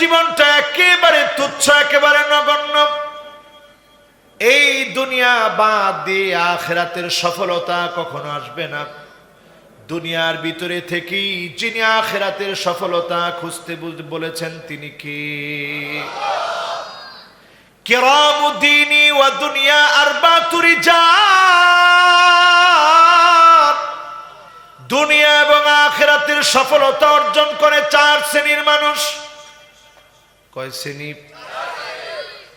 জীবনটা একেবারে তুচ্ছ, একেবারে নগণ্য। এই দুনিয়া বাদ দিয়ে আখেরাতের সফলতা কখনো আসবে না। দুনিয়ার ভিতরে থেকেই যিনি আখেরাতের সফলতা খুঁজতে বলেছেন তিনি কি? কেরামুদ্দিনী ওয়া দুনিয়া আর আরবাতুরি দুনিয়া এবং আখেরাতের সফলতা অর্জন করে চার শ্রেণির মানুষ। কয় শ্রেণি?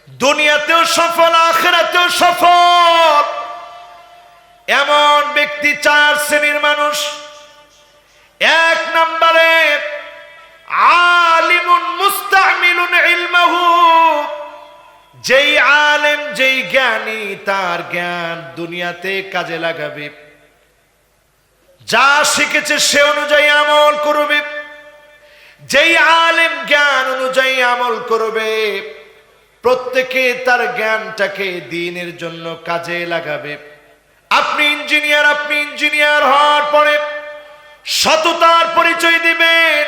দুনিয়াতেও সফল, আখেরাতেও সফল। এমন ব্যক্তি চার শ্রেণির মানুষ। এক নম্বরে আলিমুন মুস্তামিলুন ইলমাহু। যেই আলেম, যেই জ্ঞানী, তার জ্ঞান দুনিয়াতে কাজে লাগাবে। যা শিখেছে সে অনুযায়ী আমল করবে। যেই আলেম জ্ঞান অনুযায়ী আমল করবে, প্রত্যেকে তার জ্ঞানটাকে দিনের জন্য কাজে লাগাবে। আপনি ইঞ্জিনিয়ার আপনি ইঞ্জিনিয়ার হওয়ার পরে সততার পরিচয় দিবেন।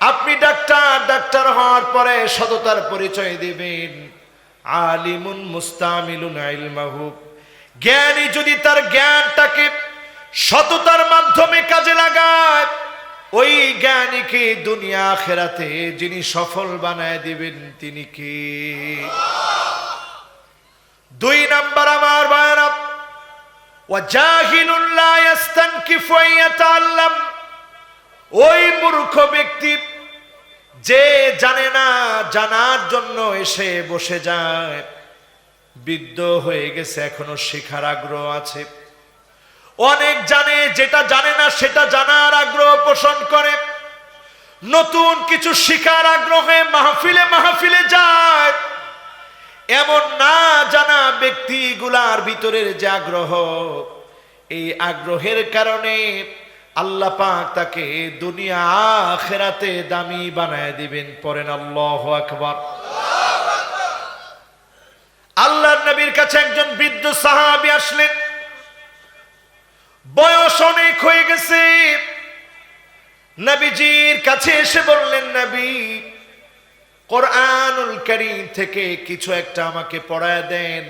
আপনি ডাক্তার ডাক্তার হওয়ার পরে সততার পরিচয় দিবেন। আলিমুন মুস্তামিলুন ইলমাহু। জ্ঞানী যদি তার জ্ঞানটাকে সততার মাধ্যমে কাজে লাগায় ওই জ্ঞানীকে দুনিয়া খেরাতে যিনি সফল বানায় দিবেন তিনি কি? দুই নাম্বার আমার বায়রা ওই মূর্খ ব্যক্তি যে জানে না, জানার জন্য এসে বসে যায়। বিদ্য হয়ে গেছে, এখনও শিখার আগ্রহ আছে। অনেক জানে, যেটা জানে না সেটা জানার আগ্রহ পোষণ করে। নতুন কিছু শিখার আগ্রহে মাহফিলে মাহফিলে যায়। এমন না জানা ব্যক্তিগুলার ভিতরের যে আগ্রহ, এই আগ্রহের কারণে আল্লাহ পাক তাকে দুনিয়া আখেরাতে দামি বানায় দিবেন পরেন আল্লাহ আকবার। আল্লাহর নবীর কাছে একজন বৃদ্ধ সাহাবী আসলেন। বয়স অনেক হয়ে গেছে। নবীজির কাছে এসে বললেন, নবী, কোরআনুল করিম থেকে কিছু একটা আমাকে পড়ায় দেন।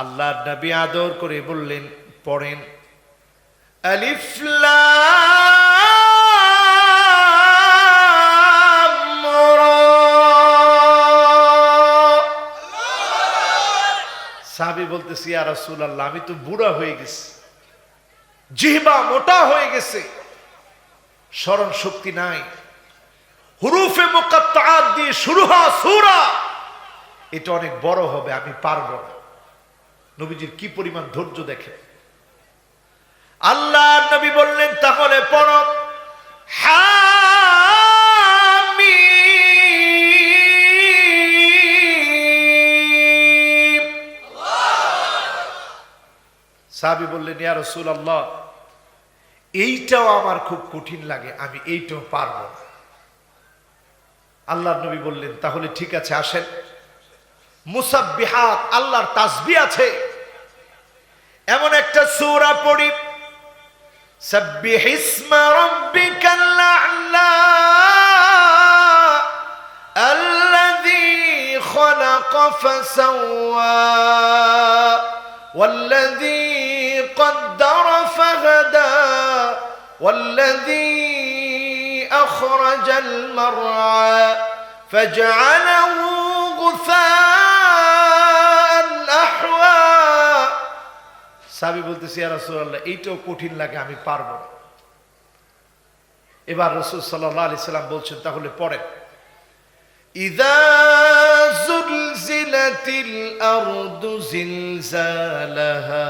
আল্লাহর নবী আদর করে বললেন, পড়েন। আলিফ লাম সাহাবী বলতেছি আর রাসূলুল্লাহ, আমি তো বুড়া হয়ে গেছি। জিহবা মোটা হয়ে গেছে। স্মরণ শক্তি নাই। হুরুফে মুকাত্তাআত দিয়ে শুরু হওয়া সূরা। এটা অনেক বড় হবে, আমি পারব না। নবীজির কি পরিমাণ ধৈর্য দেখে আল্লাহ নবী বললেন, তাহলে হামিম। সাহাবী বললেন, ইয়া রাসূলুল্লাহ এইটাও আমার খুব কঠিন লাগে আমি এইটাও পারবো না আল্লাহর নবী বললেন তাহলে ঠিক আছে আসেন মুসাব্বিহাত আল্লাহর তাসবি আছে এমন একটা সূরা পড়ি সাব্বিহ ইসমা রাব্বিকাল আ'লা الذي خلق فسوى والذي قدر فهدى والذي أخرج المرعى فجعله غثاء أحوى সাবি বলতেছি ইয়া রাসূলুল্লাহ এইটাও কঠিন লাগে আমি পারবো না এবার রসুল সাল্লাল্লাহু আলাইহি সাল্লাম বলছেন তাহলে পড়েন إذا زلزلت الأرض زلزالها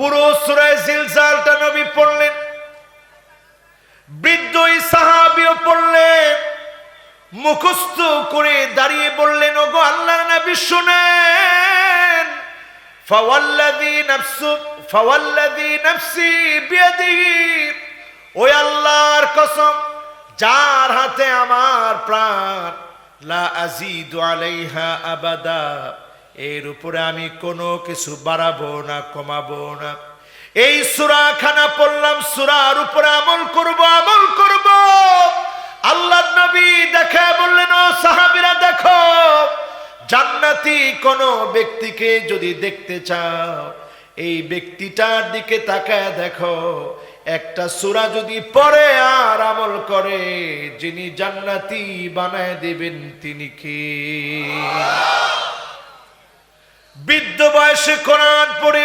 পুরো সুরায় জিলজালটা নবী পড়লেন। বৃদ্ধ সাহাবিও পড়লেন। মুখস্থ করে দাঁড়িয়ে বললেন, ওগো আল্লাহর নবী, শুনেন। ফাওয়াল্লাযী নাফসু, ফাওয়াল্লাযী নাফসি বিয়াদিহি। ওই আল্লাহর কসম, যার হাতে আমার প্রাণ, লা আজিদু আলাইহা আবাদা। এর উপরে আমি কোনো কিছু বাড়াবো না, কমাবো না। এই সুরা খানা পড়লাম, সুরার উপরে আমল করব আমল করব। আল্লাহ নবী দেখে বললেন, ও সাহাবিরা, দেখো, জান্নাতি কোন ব্যক্তিকে যদি দেখতে চাও, এই ব্যক্তিটার দিকে তাকায় দেখো, একটা সুরা যদি পরে আর আমল করে, যিনি জান্নাতি বানায় দেবেন তিনি কি? বৃদ্ধ বয়সে কোরআন পড়ে,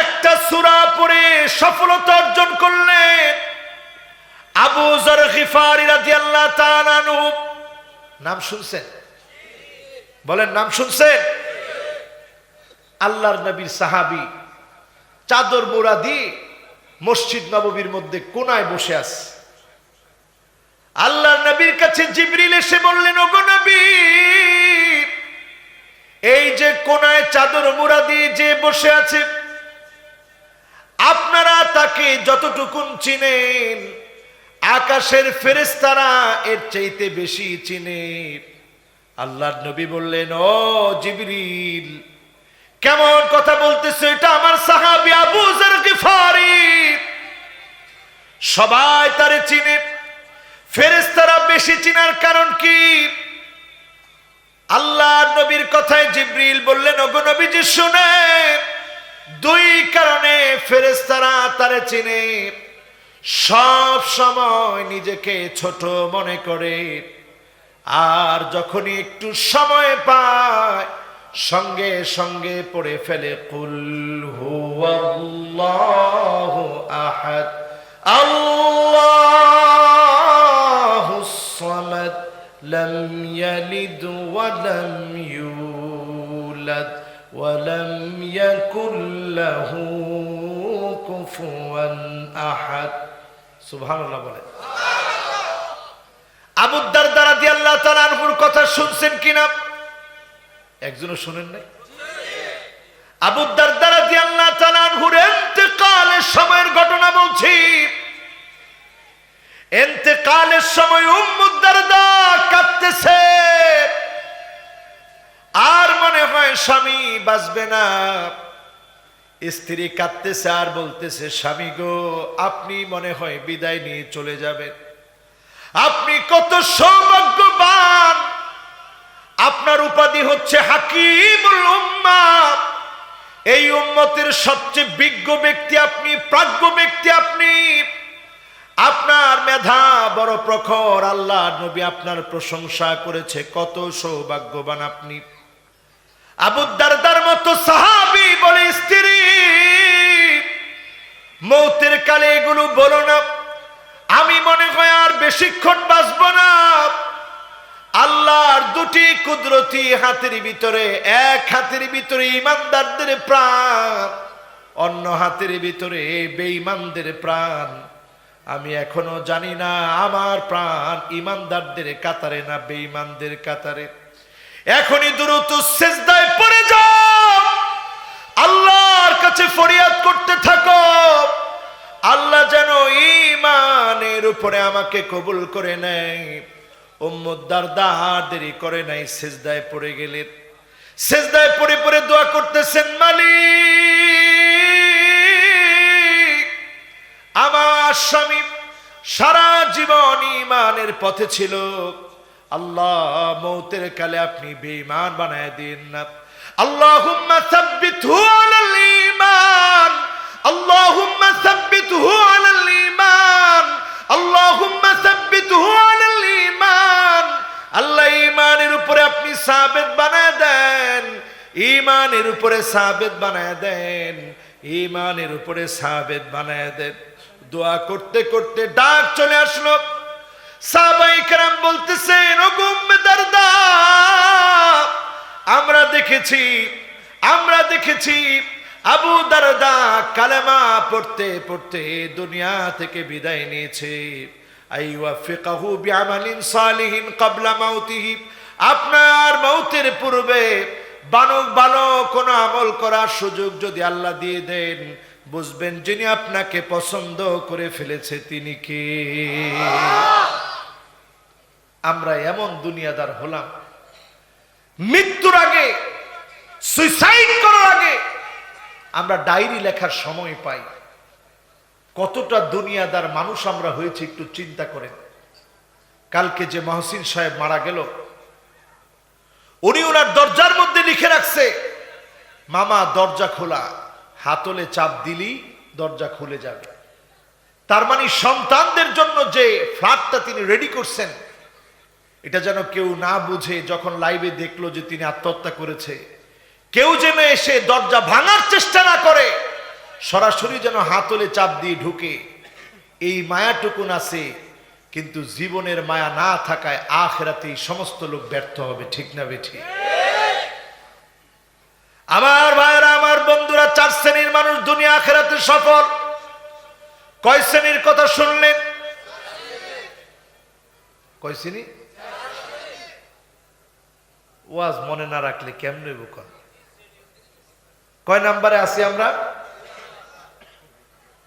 একটা সুরা পড়ে সফলতা অর্জন করলেন। আবু নাম শুনছেন? বলেন, নাম শুনছেন? আল্লাহর নবীর সাহাবি চাদর মোড়া দিয়ে মসজিদ নববীর মধ্যে কোনায় বসে আছে। আল্লাহর নবীর কাছে জিবরিল এসে বললেন, ওগো নবী এই যে কোনায় চাদর মোড়া দিয়ে যে বসে আছে, আপনারা তাকে যতটুকুন চিনেন, আকাশের ফেরেস্তারা এর চাইতে বেশি চিনে। আল্লাহর নবী বললেন, ও জিবরিল, কেমন কথা বলতেছে এটা আমার সাহাবি আবু গিফারি। সবাই তারে চিনে ফেরেস্তারা বেশি চিনার কারণ কি? আল্লাহ নবীর কথায় জিব্রিল বললেন, ওগো নবীজি শুনে দুই কারণে ফেরেস্তারা তারে চিনে। সব সময় নিজেকে ছোট মনে করে। আর যখনই একটু সময় পায়, সঙ্গে সঙ্গে পড়ে ফেলে, কুল হুয়াল্লাহু আহাদ। আল্লাহুস সামাদ ইয়ালিদ ওয়া লাম ইউলাদ ওয়া লাম ইয়াকুল লাহু কুফুয়ান আহাদ সুবহানাল্লাহ বলে আবু দারদা রাদিয়াল্লাহু তাআলা আনহুর কথা শুনছেন কিনা? একজনও শুনেন নাই? আবু দারদা রাদিয়াল্লাহু তাআলা আনহুর ইন্তেকালের সময়ের ঘটনা বলছি। ইন্তেকালের সময় উম্মু স্বামী বাঁচবে না। স্ত্রী কাঁদতেছে আর বলতেছে, স্বামী গো, আপনি মনে হয় বিদায় নিয়ে চলে যাবেন। আপনি কত সৌভাগ্যবান। আপনার উপাধি হচ্ছে হাকিমুল উম্মা। এই উম্মতের সবচেয়ে বিজ্ঞ ব্যক্তি আপনি, প্রাজ্ঞ ব্যক্তি আপনি। আপনার মেধা বড় প্রখর। আল্লাহ নবী আপনার প্রশংসা করেছে। কত সৌভাগ্যবান আপনি। আবুদ্দারদার মতো সাহাবি বলে স্ত্রী, মৌতের কালে এগুলো বলো না। আমি মনে হয় আর বেশিক্ষণ বাঁচব না। আল্লাহর দুটি কুদরতি হাতের ভিতরে, এক হাতের ভিতরে ইমানদারদের প্রাণ, অন্য হাতের ভিতরে বেঈমানদের প্রাণ। আমি এখনও জানি না আমার প্রাণ ইমানদারদের কাতারে না বেঈমানদের কাতারে। এখনই দ্রুত সেজদায় পড়ে যাও। আল্লাহর কাছে ফরিয়াদ করতে থাকো। আল্লাহ যেন ইমানের উপরে আমাকে কবুল করে নেয়। উম্মুদ্দার দাহার দেরি করে নাই, সেজদায় পড়ে গেলেন সেজদায় পড়ে পড়ে দোয়া করতেছেন মালিক। আমার স্বামী সারা জীবন ইমানের পথে ছিল। আল্লাহ মৌতের কালে আপনি বেঈমান বানায় দিন না। আল্লাহুম্মা সাব্বিতহু আলাল ঈমান। আল্লাহুম্মা সাব্বিতহু আলাল ঈমান। আল্লাহুম্মা সাব্বিতহু আলাল ঈমান। আল্লাহ ঈমানের উপরে আপনি সাবিত বানায় দেন। ঈমানের উপরে সাবেদ বানায় দেন। ইমানের উপরে সাবেদ বানায় দেন। দোয়া করতে করতে ডাক চলে আসলো। সাহাবাই কেরাম বলতেছেন ও দারদা, আমরা দেখেছি আমরা দেখেছি আবু দারদা কালেমা পড়তে পড়তে দুনিয়া থেকে বিদায় নিয়েছে। আপনার মৌতের পূর্বে বানক ভালো কোনো আমল করার সুযোগ যদি আল্লাহ দিয়ে দেন, বুঝবেন যিনি আপনাকে পছন্দ করে ফেলেছে তিনি কে? আমরা এমন দুনিয়াদার হলাম। মৃত্যুর আগে সুইসাইড করার আগে আমরা ডায়েরি লেখার সময় পাই। কতটা দুনিয়াদার মানুষ আমরা হয়েছি একটু চিন্তা করেন। কালকে যে মহসিন সাহেব মারা গেল, উনি ওনার দরজার মধ্যে লিখে রাখছে, মামা, দরজা খোলা। হাতলে চাপ দিলি, দরজা খুলে যাবে। তার মানে সন্তানদের জন্য যে ফ্ল্যাটটা তিনি রেডি করছেন এটা যেন কেউ না বুঝে যখন লাইভে দেখল যে তিনি আত্মহত্যা করেছে। কেউ যেন এসে দরজা ভাঙার চেষ্টা না করে, সরাসরি যেন হাতলে চাপ দিয়ে ঢুকে। এই মায়াটুকুন আছে কিন্তু জীবনের মায়া না থাকায় আখেরাতে সমস্ত লোক ব্যর্থ হবে, ঠিক না বেঠি? আমার ভাইরা আমার বন্ধুরা, চার শ্রেণির মানুষ দুনিয়া আখেরাতে সফল। কয় শ্রেণির কথা শুনলেন? কয় শ্রেণি? ওয়াজ মনে না রাখলে কেমনে বুকন কয় নাম্বারে আছি আমরা?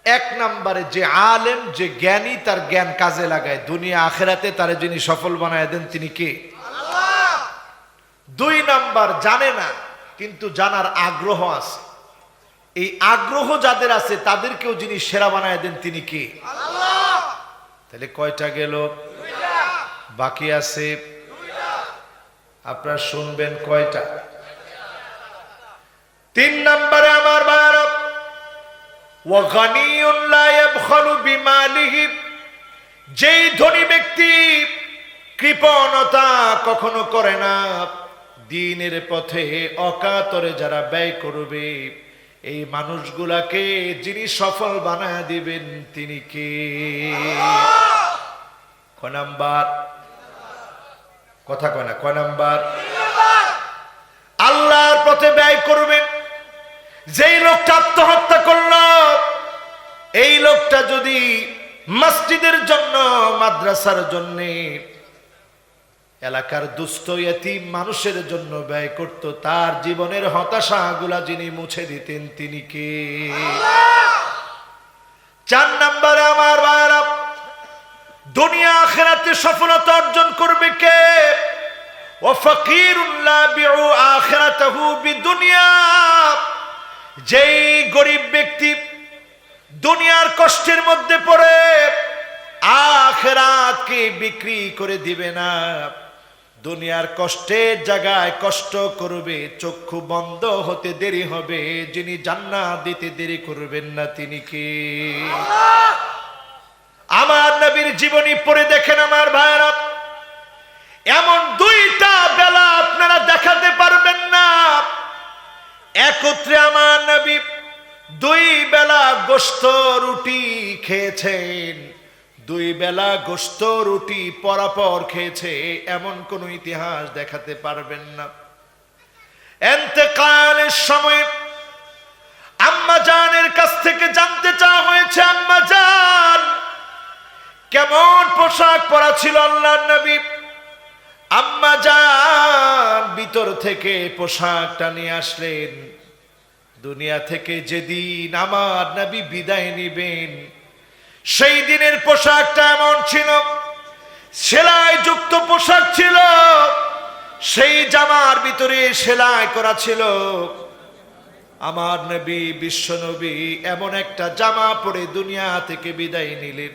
এক নাম্বারে যে আলেম, যে জ্ঞানী, তার জ্ঞান কাজে লাগায়। দুনিয়া আখেরাতে তারে যিনি সফল বানায় দেন, তিনি কে? দুই নাম্বার জানে না, কিন্তু জানার আগ্রহ আছে। এই আগ্রহ যাদের আছে, তাদেরকেও যিনি সেরা বানায় দেন, তিনি কে? তাহলে কয়টা গেল? বাকি আছে আপনারা শুনবেন কয়টা? তিন নম্বরে আমার ভারত যেই ধনী ব্যক্তি কৃপণতা কখনো করে না, দিনের পথে অকাতরে যারা ব্যয় করবে, এই মানুষগুলাকে যিনি সফল বানায় দিবেন তিনি ক নাম্বার কথা কয় না, কয় নাম্বার? আল্লাহর পথে ব্যয় করবেন। যেই লোকটা আত্মহত্যা করল, এই লোকটা যদি মসজিদের জন্য, মাদ্রাসার জন্য, এলাকার দুস্থ এতিম মানুষের জন্য ব্যয় করত, তার জীবনের হতাশাগুলা যিনি মুছে দিতেন, তিনি কে? চার নম্বরে আমার ভাইরা দুনিয়া আখেরাতে সফলতা অর্জন করবে কে? ও আখেরাতাহু বিদুনিয়া। যেই গরিব ব্যক্তি দুনিয়ার কষ্টের মধ্যে পড়ে, আখেরাতকে বিক্রি করে দিবে না। দুনিয়ার কষ্টের জায়গায় কষ্ট করবে, চক্ষু বন্ধ হতে দেরি হবে, যিনি জান্নাত দিতে দেরি করবেন না তিনি কে? আমার নবীর জীবনী পড়ে দেখেন আমার ভাইরা এমন দুইটা বেলা আপনারা দেখাতে পারবেন না। একত্রে আমার নবী দুই বেলা গোস্ত রুটি খেয়েছেন। দুই বেলা গোস্ত রুটি পরাপর খেয়েছে, এমন কোন ইতিহাস দেখাতে পারবেন না। এতেকালের সময় আম্মা জানের কাছ থেকে জানতে চাওয়া হয়েছে আম্মা জান কেমন পোশাক পরা ছিল আল্লাহ নবী? আম্মা জান ভিতর থেকে পোশাকটা নিয়ে আসলেন। দুনিয়া থেকে যেদিন আমার নবী বিদায় নিবেন, সেই দিনের পোশাকটা এমন ছিল, সেলাই যুক্ত পোশাক ছিল, সেই জামার ভিতরে সেলাই করা ছিল। আমার নবী, বিশ্ব নবী এমন একটা জামা পরে দুনিয়া থেকে বিদায় নিলেন।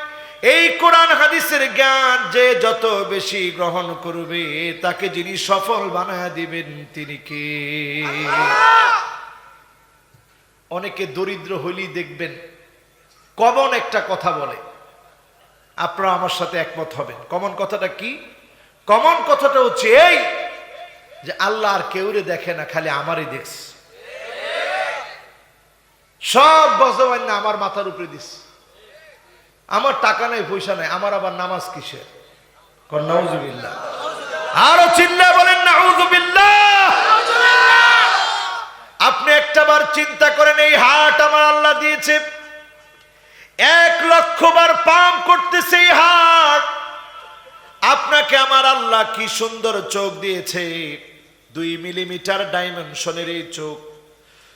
এই কোরআন হাদিসের জ্ঞান যে যত বেশি গ্রহণ করবে, তাকে যিনি সফল বানায় দিবেন, তিনি কে? অনেকে দরিদ্র হইলেই দেখবেন, কমন একটা কথা বলে। আপনারা আমার সাথে একমত হবেন। কমন কথাটা কি? কমন কথাটা হচ্ছে এই যে আল্লাহ আর কেউরে দেখে না, খালি আমারই দেখছে। সব বজবান না, আমার মাথার উপরে দিস আমার টাকা নাই, পয়সা নাই, আমার আবার নামাজ কিসের? নাউজুবিল্লাহ। আরও চিল্লা বলেন, নাউজুবিল্লাহ। আপনি একটাবার চিন্তা করেন, এই হাট আমার আল্লাহ দিয়েছে। এক লক্ষ বার পাম করতেছে এই হাট। আপনাকে আমার আল্লাহ কি সুন্দর চোখ দিয়েছে। দুই মিলিমিটার ডাইমেনশনের এই চোখ।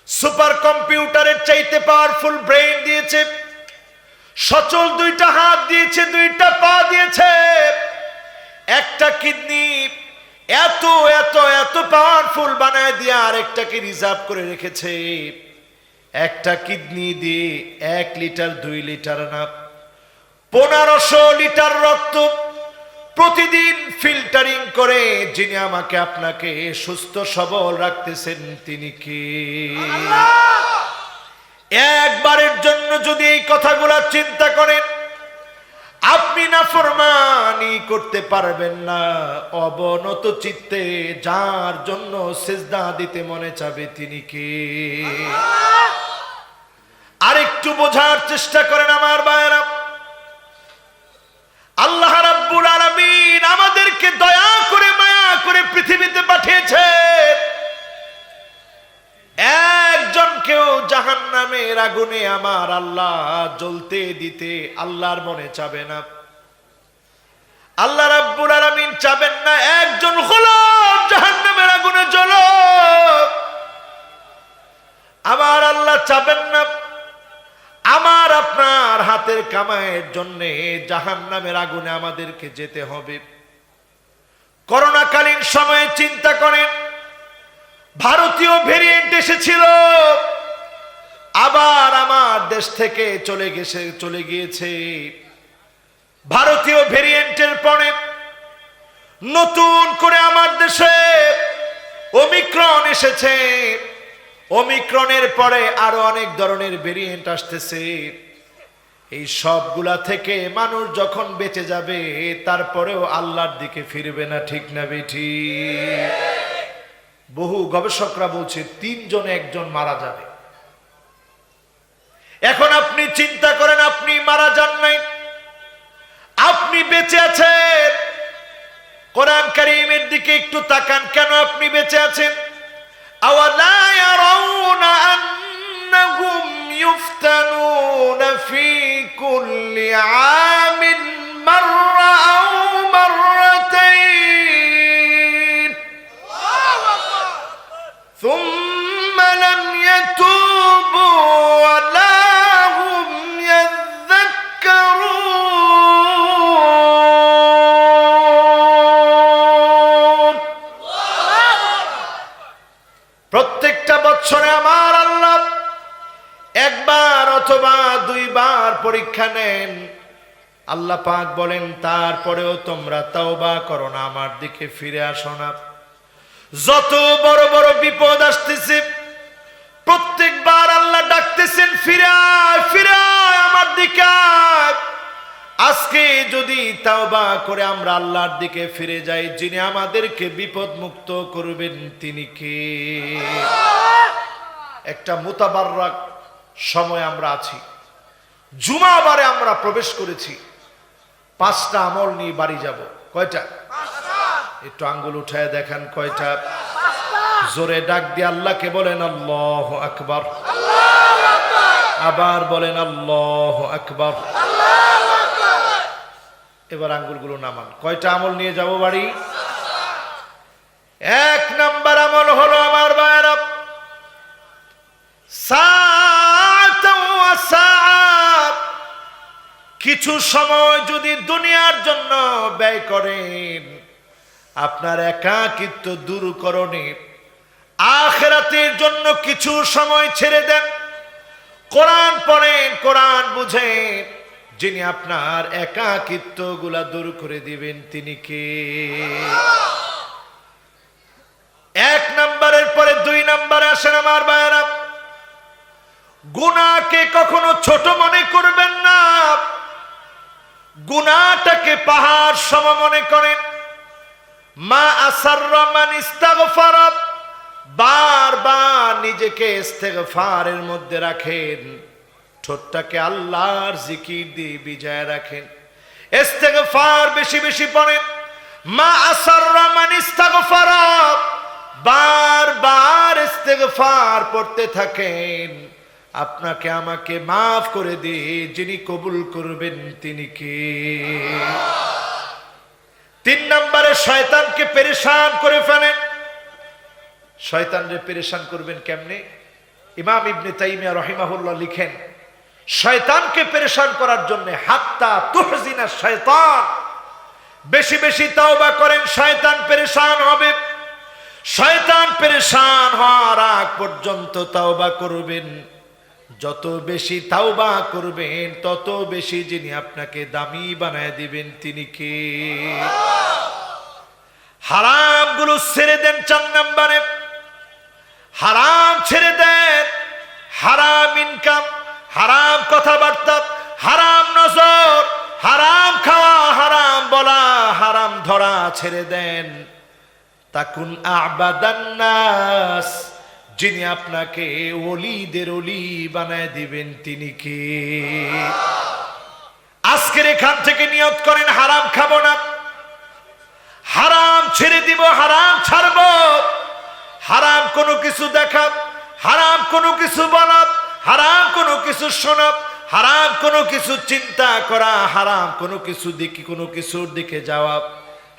সুপার কম্পিউটারের চাইতে পাওয়ারফুল ব্রেইন দিয়েছে। সচল দুইটা হাত দিয়েছে, দুইটা পা দিয়েছে। একটা কিডনি এত এত এত পাওয়ারফুল বানায় দিয়ে আরেকটাকে রিজার্ভ করে রেখেছে। একটা কিডনি দিয়ে এক লিটার, দুই লিটার না, পনেরোশো লিটার রক্ত প্রতিদিন ফিল্টারিং করে যিনি আমাকে আপনাকে সুস্থ সবল রাখতেছেন, তিনি কি? একবারের জন্য যদি এই কথাগুলা চিন্তা করেন, আপনি না ফরমানি করতে পারবেন না। অবনত চিত্তে যার জন্য সেজদা দিতে মনে চাবে তিনি কে? আরেকটু বোঝার চেষ্টা করেন আমার বায়রা আল্লাহ রাব্বুল আলামিন আমাদেরকে দয়া করে, মায়া করে পৃথিবীতে পাঠিয়েছে একজনকেও জাহান নামের আগুনে আমার আল্লাহ জ্বলতে দিতে আল্লাহর মনে চাবে না। আল্লাহ রাব্বুল আলামিন চাবেন না একজন গোলাম জাহান নামের আগুনে জ্বল। আমার আল্লাহ চাবেন না। আমার, আপনার হাতের কামাইয়ের জন্য জাহান নামের আগুনে আমাদেরকে যেতে হবে। করোনাকালীন সময়ে চিন্তা করেন ভারতীয় ভেরিয়েন্ট এসেছিল। আবার আমার দেশ থেকে চলে গেছে, চলে গিয়েছে। ভারতীয় ভেরিয়েন্টের পরে নতুন করে আমার দেশে ওমিক্রন এসেছে। ওমিক্রনের পরে আরও অনেক ধরনের ভেরিয়েন্ট আসতেছে। এই সবগুলা থেকে মানুষ যখন বেঁচে যাবে, তারপরেও আল্লাহর দিকে ফিরবে না, ঠিক না বেঠি বহু গবেষকরা বলছে তিনজনে একজন মারা যাবে এখন আপনি চিন্তা করেন আপনি মারা যান নাই আপনি বেঁচে আছেন কোরআন কারিমের দিকে একটু তাকান কেন আপনি বেঁচে আছেন أولا يرون أنهم يفتنون في كل عام مرة দুইবার পরীক্ষা নেন। আল্লাহ পাক বলেন তারপরেও তোমরা তাওবা করো না আমার দিকে ফিরে আসো না। যত বড় বড় বিপদ আসতেছে প্রত্যেকবার আল্লাহ ডাকতেছেন ফিরে ফিরে আমার দিকে আজকে যদি তাওবা করে আমরা আল্লাহর দিকে ফিরে যাই যিনি আমাদেরকে বিপদ মুক্ত করবেন তিনি কে? একটা মোতাবারক সময় আমরা আছি। জুমাবারে আমরা প্রবেশ করেছি। পাঁচটা আমল নিয়ে বাড়ি যাব। কয়টা? একটু আঙ্গুল উঠায় দেখান, কয়টা? জোরে ডাক দিয়ে আল্লাহকে বলেন, আল্লাহ আকবার। আবার বলেন, আল্লাহ আকবার। এবার আঙ্গুলগুলো নামান। কয়টা আমল নিয়ে যাব বাড়ি? এক নাম্বার আমল হলো আমার বায়রা সাআতাও কিছু সময় যদি দুনিয়ার জন্য ব্যয় করেন, আপনার একাকিত্ব দূরকরণে আখেরাতের জন্য কিছু সময় ছেড়ে দেন। কোরআন পড়েন, কোরআন বুঝেন, যিনি আপনার একাকিত্বগুলা দূর করে দিবেন, তিনি কে? এক নম্বরের পরে দুই নম্বরে আসেন আমার ভাইয়েরা। গুনাকে কখনো ছোট মনে করবেন না। গুনাটাকে পাহাড় সম মনে করেন। মা আসার রহমান ইস্তাগফার, বারবার নিজেকে ইস্তেগফারের মধ্যে রাখেন। ঠোঁটটাকে আল্লাহর জিকির দিয়ে বিজয় রাখেন। ইস্তেগফার বেশি বেশি পড়েন। মা আসার রহমান ইস্তাগফার, বারবার ইস্তেগফার পড়তে থাকেন। আপনাকে আমাকে মাফ করে দিয়ে যিনি কবুল করবেন তিনি কে? তিন নম্বরে শয়তানকে পেরেশান করে ফেলেন শয়তানরে পেরেশান করবেন কেমনে? ইমাম ইবনে তাইমিয়া রহিমাহুল্লাহ লিখেন, শয়তানকে পেরেশান করার জন্য হাত্তা তুহজিনা শয়তান। বেশি বেশি তাওবা করেন, শয়তান পেরেশান হবে। শয়তান পেরেশান হওয়ার আগ পর্যন্ত তাওবা করবেন। যত বেশি তাওবা করবেন, তত বেশি যিনি আপনাকে দামি বানায় দিবেন তিনি কে? হারামগুলো ছেড়ে দেন চার নম্বরে। হারাম ছেড়ে দেন। হারাম ইনকাম হারাম কথাবার্তা, হারাম নজর, হারাম খাওয়া, হারাম বলা, হারাম ধরা ছেড়ে দেন। তাকুন আবাদান্নাস যিনি আপনাকে অলিদের অলি বানায় দিবেন, তিনি কে? আজকের এখান থেকে নিয়ত করেন, হারাম খাব না। হারাম ছেড়ে দিব, হারাম ছাড়ব। হারাম কোনো কিছু দেখা হারাম কোনো কিছু বলা হারাম কোনো কিছু শোনা হারাম কোনো কিছু চিন্তা করা, হারাম কোনো কিছু দিকে কোনো কিছুর দিকে যাওয়া।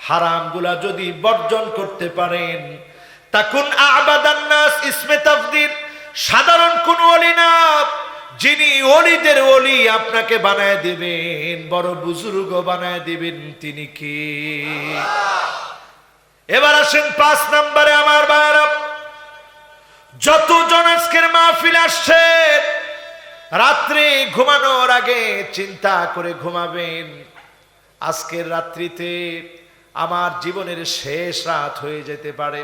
হারামগুলা যদি বর্জন করতে পারেন তাকুন আবাদান্নাস ইসমে তাফদির সাধারণ কোন অলি না, যিনি অলিদের অলি আপনাকে বানায় দিবেন, বড় বুজুর্গ বানায় দিবেন তিনি কি? এবার আসেন পাঁচ নম্বরে আমার বায়রা যত জন আজকের মাহফিল আসছে রাত্রে ঘুমানোর আগে চিন্তা করে ঘুমাবেন। আজকের রাত্রিতে আমার জীবনের শেষ রাত হয়ে যেতে পারে।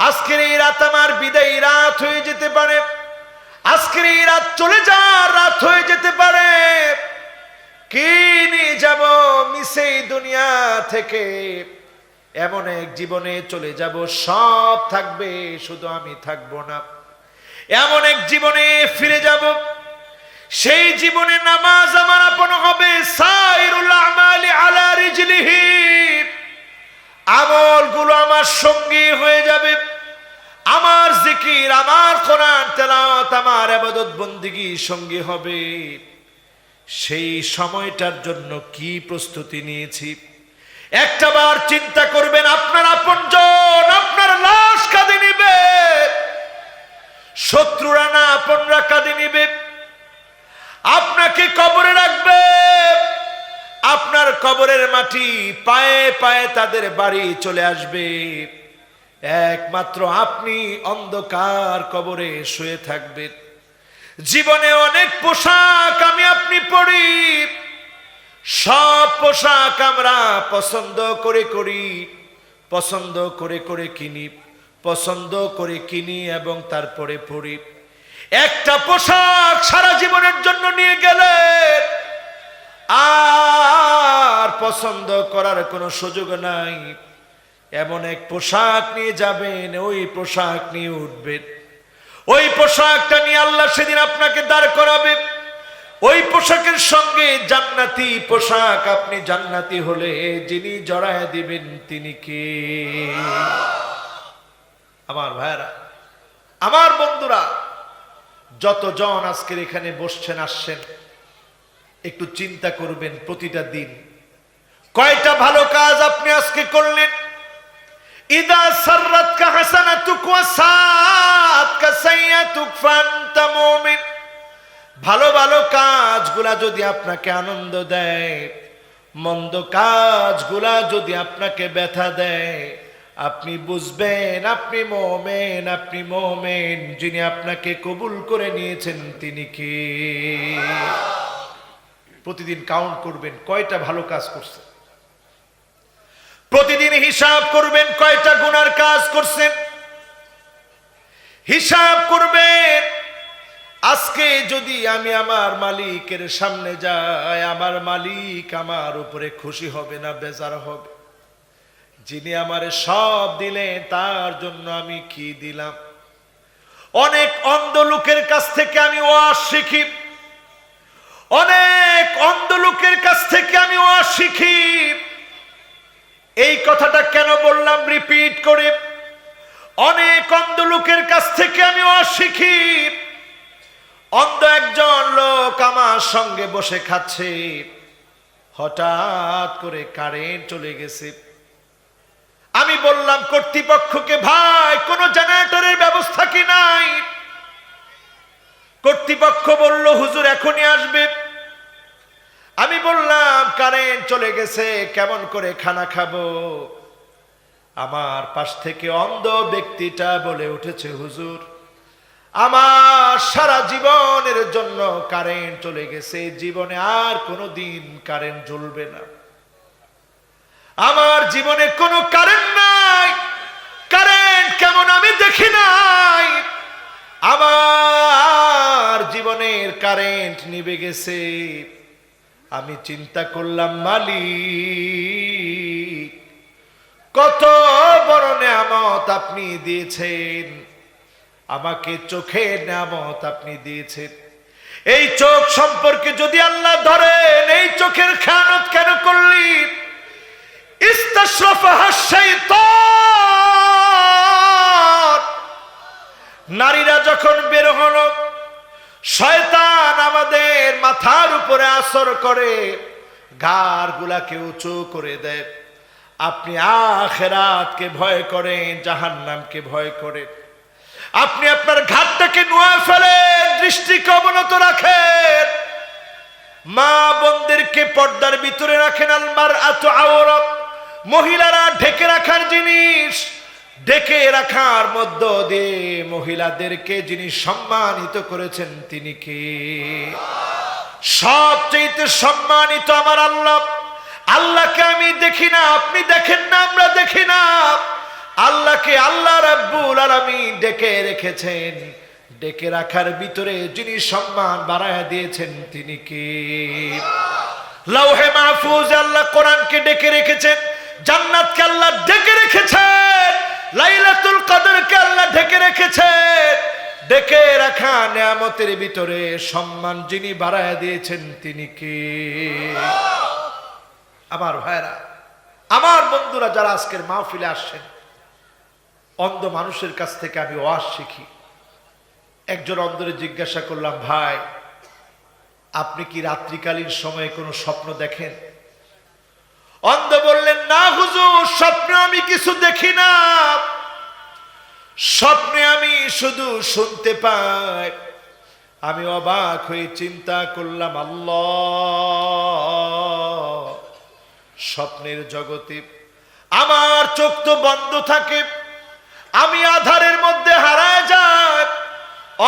আজকের এই রাত আমার বিদায়ী রাত হয়ে যেতে পারে। আজকের এই রাত চলে যাওয়ার রাত হয়ে যেতে পারে। কি নিয়ে যাব মিশে দুনিয়া থেকে? এমন এক জীবনে চলে যাব, সব থাকবে, শুধু আমি থাকব না। এমন এক জীবনে ফিরে যাব, সেই জীবনে নামাজ আমার আপন হবে আমালি আমলগুলো আমার সঙ্গী হয়ে যাবে। আমার জিকির, আমার কোরআন, তেলাওয়াত, আমার আবাদত বন্দিগি সঙ্গী হবে। সেই সময়টার জন্য কি প্রস্তুতি নিয়েছি? একটা বার চিন্তা করবেন, আপনার আপনজন, আপনার লাশ কাঁদে নিবে। শত্রুরা না আপনরা কাঁদে নিবে। আপনাকে কবরে রাখবে। আপনার কবরের মাটি পায়ে পায়ে তাদের বাড়ি চলে আসবে। একমাত্র আপনি অন্ধকার কবরে শুয়ে থাকবেন। জীবনে অনেক পোশাক আমি আপনি পড়ি সব পোশাক আমরা পছন্দ করে করি, পছন্দ করে করে কিনি, পছন্দ করে কিনি এবং তারপরে পড়ি একটা পোশাক সারা জীবনের জন্য নিয়ে গেলে আর পছন্দ করার কোনো সুযোগ নাই। এমন এক পোশাক নিয়ে যাবেন, ওই পোশাক নিয়ে উঠবেন ওই পোশাকটা নিয়ে আল্লাহ সেদিন আপনাকে দাঁড় করাবে। ওই পোশাকের সঙ্গে জান্নাতি পোশাক আপনি জান্নাতি হলে যিনি জড়ায় দিবেন তিনি কে? আমার ভাইরা আমার বন্ধুরা, যতজন আজকের এখানে বসছেন, আসছেন, একটু চিন্তা করবেন প্রতিটা দিন। কয়টা ভালো কাজ আপনি আজকে করলেন? ইদা সাররাত কা হাসানাতুক ওয়া সাআত কা ভালো ভালো কাজগুলা যদি আপনাকে আনন্দ দেয়, মন্দ কাজগুলা যদি আপনাকে ব্যথা দেয়, আপনি বুঝবেন, আপনি মোমেন আপনি মোমেন, যিনি আপনাকে কবুল করে নিয়েছেন তিনি কে? প্রতিদিন কাউন্ট করবেন, কয়টা ভালো কাজ করছেন? প্রতিদিন হিসাব করবেন কয়টা গুনার কাজ করছেন। হিসাব করবেন, আজকে যদি আমি আমার মালিকের সামনে যাই, আমার মালিক আমার উপরে খুশি হবে না, বেজার হবে। যিনি আমার সব দিলেন, তার জন্য আমি কি দিলাম? অনেক অন্ধ লোকের কাছ থেকে আমি ওয়াজ শিখি। অনেক অন্ধ লোকের কাছ থেকে আমি ওয়াজ শিখি। এই কথাটা কেন বললাম রিপিট করে? অনেক অন্ধ লোকের কাছ থেকে আমি ওয়াজ শিখি অন্ধ একজন লোক আমার সঙ্গে বসে খাচ্ছে। হঠাৎ করে কারেন্ট চলে গেছে। আমি বললাম, কর্তৃপক্ষকে ভাই, কোন জেনারেটরের ব্যবস্থা কি নাই? কর্তৃপক্ষ বলল, হুজুর এখনই আসবে আমি বললাম, কারেন্ট চলে গেছে, কেমন করে খানা খাব? আমার পাশ থেকে অন্ধ ব্যক্তিটা বলে উঠেছে, হুজুর, আমার সারা জীবনের জন্য কারেন্ট চলে গেছে, জীবনে আর কোনো দিন কারেন্ট জ্বলবে না। আমার জীবনে কোনো কারেন্ট নাই, কারেন্ট কেমন আমি দেখি নাই। আমার জীবনের কারেন্ট নিবে গেছে। আমি চিন্তা করলাম, মালিক, কত বড় নেয়ামত আপনি দিয়েছেন। আমাকে চোখে নেয়ামত আপনি দিয়েছেন। এই চোখ সম্পর্কে যদি আল্লাহ ধরেন, এই চোখের খেয়ানত কেন করলি? নারীরা যখন বের হলো শয়তান আমাদের মাথার উপরে আসর করে গার গুলাকে উঁচু করে দেয়। আপনি আখেরাতকে ভয় করেন, জাহান্নামকে ভয় করেন। আপনি আপনার ঘাটটাকে নোয়া ফেলেন, দৃষ্টিকে অবনত রাখেন। মা বোনদেরকে পর্দার ভিতরে রাখেন আলমার এত আওরত। মহিলারা ঢেকে রাখার জিনিস। ডেকে রাখার মধ্য দিয়ে মহিলাদেরকে যিনি সম্মানিত করেছেন, তিনি কে? সবচেয়ে সম্মানিত আমার আল্লাহ। আল্লাহকে আমি দেখি না, আপনি দেখেন না, আমরা দেখি না। আল্লাহকে আল্লাহ রাব্বুল আলামিন ডেকে রেখেছেন। ডেকে রাখার ভিতরে যিনি সম্মান বাড়ায় দিয়েছেন, তিনি কে? লৌহে মাহফুজ আল্লাহ কোরআনকে ডেকে রেখেছেন, জান্নাতকে আল্লাহ ডেকে রেখেছেন। লাইলাতুল কদরকে আল্লাহ ঢেকে রেখেছেন ডেকে রাখা নিয়ামতের ভিতরে সম্মান যিনি বাড়ায় দিয়েছেন তিনি কে? আমার ভাইরা, আমার বন্ধুরা যারা আজকের মাহফিলে আসছেন, অন্ধ মানুষের কাছ থেকে আমি ওয়াজ শিখি। একজন অন্ধরে জিজ্ঞাসা করলাম, ভাই, আপনি কি রাত্রিকালীন সময়ে কোনো স্বপ্ন দেখেন? অন্ধ বললেন, না হুজুর, স্বপ্নে আমি কিছু দেখি না। স্বপ্নে আমি শুধু শুনতে পাই। আমি অবাক হয়ে চিন্তা করলাম, আল্লাহ, স্বপ্নের জগতে আমার চোখ তো বন্ধ থাকে। আমি আধারের মধ্যে হারায় যাই,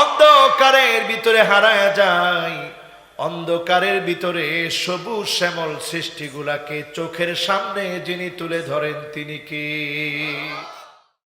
অন্ধকারের ভিতরে হারায় যাই। অন্ধকারের ভিতরে সবুজ শ্যামল সৃষ্টিগুলাকে চোখের সামনে যিনি তুলে ধরেন তিনি কি?